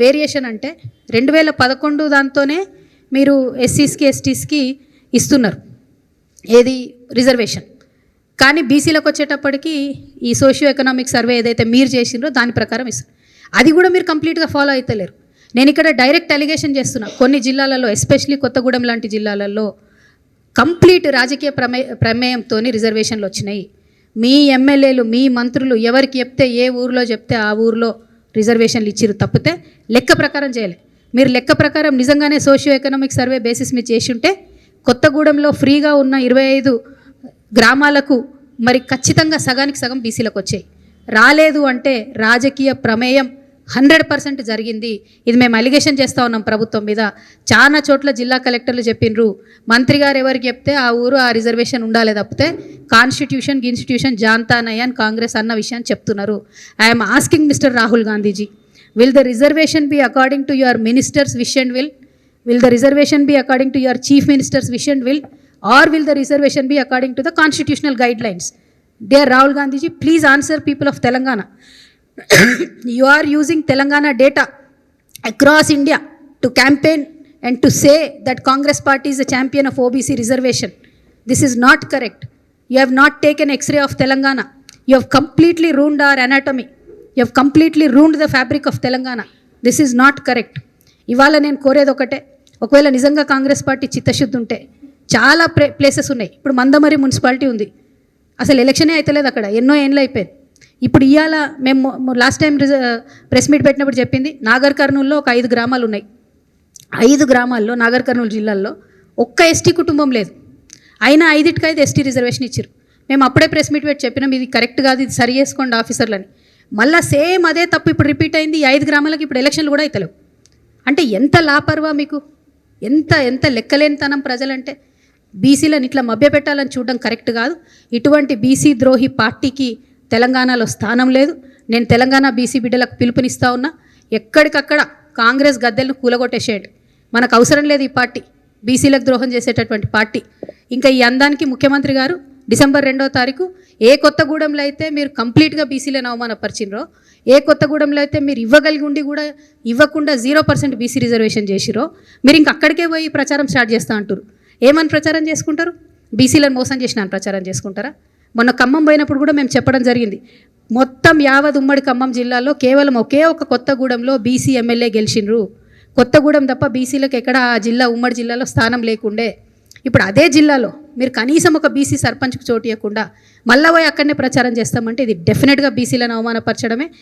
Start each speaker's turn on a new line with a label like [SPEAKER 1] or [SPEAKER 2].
[SPEAKER 1] Variation అంటే రెండు వేల పదకొండు దాంతోనే మీరు ఎస్సీస్కి ఎస్టీస్కి ఇస్తున్నారు. ఏది? రిజర్వేషన్. కానీ బీసీలకు వచ్చేటప్పటికి ఈ సోషియో ఎకనామిక్ సర్వే ఏదైతే మీరు చేసిండ్రో దాని ప్రకారం ఇస్తారు అది కూడా మీరు కంప్లీట్గా ఫాలో అవుతలేరు నేను ఇక్కడ డైరెక్ట్ అలిగేషన్ చేస్తున్నా. కొన్ని జిల్లాలలో ఎస్పెషలీ కొత్తగూడెం లాంటి జిల్లాలలో కంప్లీట్ రాజకీయ ప్రమే ప్రమేయంతో రిజర్వేషన్లు వచ్చినాయి. మీ ఎమ్మెల్యేలు మీ మంత్రులు ఎవరికి చెప్తే ఏ ఊరిలో చెప్తే ఆ ఊరిలో రిజర్వేషన్లు ఇచ్చిరు తప్పితే లెక్క ప్రకారం చేయలే. మీరు లెక్క ప్రకారం నిజంగానే సోషియో ఎకనామిక్ సర్వే బేసిస్ మీద చేసి ఉంటే కొత్తగూడెంలో ఫ్రీగా ఉన్న ఇరవై ఐదు గ్రామాలకు మరి ఖచ్చితంగా సగానికి సగం బీసీలకు వచ్చాయి. రాలేదు అంటే రాజకీయ ప్రమేయం హండ్రెడ్ పర్సెంట్ జరిగింది. ఇది మేము అలిగేషన్ చేస్తూ ఉన్నాం ప్రభుత్వం మీద. చాలా చోట్ల జిల్లా కలెక్టర్లు చెప్పిండ్రు మంత్రి గారు ఎవరికి చెప్తే ఆ ఊరు ఆ రిజర్వేషన్ ఉండాలి తప్పితే కాన్స్టిట్యూషన్ ఇన్స్టిట్యూషన్ జాంతానయ్య అని కాంగ్రెస్ అన్న విషయాన్ని చెప్తున్నారు. I'm asking mister Rahul Gandhiji will the reservation be according to your ministers wish and will? Will the reservation be according to your chief ministers wish and will? Or will the reservation be according to the constitutional guidelines there Rahul Gandhiji please answer people of Telangana. You are using Telangana data across India to campaign and to say that Congress party is the champion of OBC reservation this is not correct you have not taken X ray of Telangana you have completely ruined our anatomy you have completely ruined the fabric of Telangana this is not correct ఇవాళ నేను కోరేది ఒకటే ఒకవేళ నిజంగా Congress party చిత్తశుద్ధి ఉంటే చాలా places ఉన్నాయి ఇప్పుడు మందమరి మున్సిపాలిటీ ఉంది అసలు ఎలక్షనే అయితే లేదు అక్కడ ఎన్నో ఏళ్ళు అయిపోయింది ఇప్పుడు ఇవాళ మేము లాస్ట్ టైం ప్రెస్ మీట్ పెట్టినప్పుడు చెప్పింది నాగర్ కర్నూల్లో ఒక ఐదు గ్రామాలు ఉన్నాయి. ఐదు గ్రామాల్లో నాగర్ కర్నూలు జిల్లాల్లో ఒక్క ఎస్టీ కుటుంబం లేదు. అయినా ఐదింటికి ఐదు ఎస్టీ రిజర్వేషన్ ఇచ్చారు మేము అప్పుడే ప్రెస్ మీట్ పెట్టి చెప్పినాం ఇది కరెక్ట్ కాదు ఇది సరి చేసుకోండి ఆఫీసర్లని. మళ్ళీ సేమ్ అదే తప్పు ఇప్పుడు రిపీట్ అయింది ఈ ఐదు గ్రామాలకు ఇప్పుడు ఎలక్షన్లు కూడా అవుతలేవు అంటే ఎంత లాపర్వా మీకు? ఎంత ఎంత లెక్కలేనితనం ప్రజలంటే? బీసీలను ఇట్లా మభ్యపెట్టాలని చూడడం కరెక్ట్ కాదు. ఇటువంటి బీసీ ద్రోహి పార్టీకి తెలంగాణలో స్థానం లేదు. నేను తెలంగాణ బీసీ బిడ్డలకు పిలుపునిస్తా ఉన్నా ఎక్కడికక్కడ కాంగ్రెస్ గద్దెలను కూలగొట్టేసేయండి. మనకు అవసరం లేదు ఈ పార్టీ. బీసీలకు ద్రోహం చేసేటటువంటి పార్టీ. ఇంకా ఈ అందానికి ముఖ్యమంత్రి గారు డిసెంబర్ రెండో తారీఖు ఏ కొత్తగూడెంలో అయితే మీరు కంప్లీట్గా బీసీలను అవమానపరిచినరో ఏ కొత్తగూడెంలో అయితే మీరు ఇవ్వగలిగి ఉండి కూడా ఇవ్వకుండా జీరో పర్సెంట్ బీసీ రిజర్వేషన్ చేసిరో మీరు ఇంక అక్కడికే పోయి ప్రచారం స్టార్ట్ చేస్తా అంటారు ఏమని ప్రచారం చేసుకుంటారు? బీసీలను మోసం చేసిన ప్రచారం చేసుకుంటారా? మొన్న ఖమ్మం పోయినప్పుడు కూడా మేము చెప్పడం జరిగింది. మొత్తం యావత్ ఉమ్మడి ఖమ్మం జిల్లాలో కేవలం ఒకే ఒక కొత్తగూడెంలో బీసీ ఎమ్మెల్యే గెలిచిండ్రు. కొత్తగూడెం తప్ప బీసీలకు ఎక్కడ ఆ జిల్లా ఉమ్మడి జిల్లాలో స్థానం లేకుండే. ఇప్పుడు అదే జిల్లాలో మీరు కనీసం ఒక బీసీ సర్పంచ్కి చోటు ఇవ్వకుండా మళ్ళా పోయి అక్కడనే ప్రచారం చేస్తామంటే ఇది డెఫినెట్గా బీసీలను అవమానపరచడమే.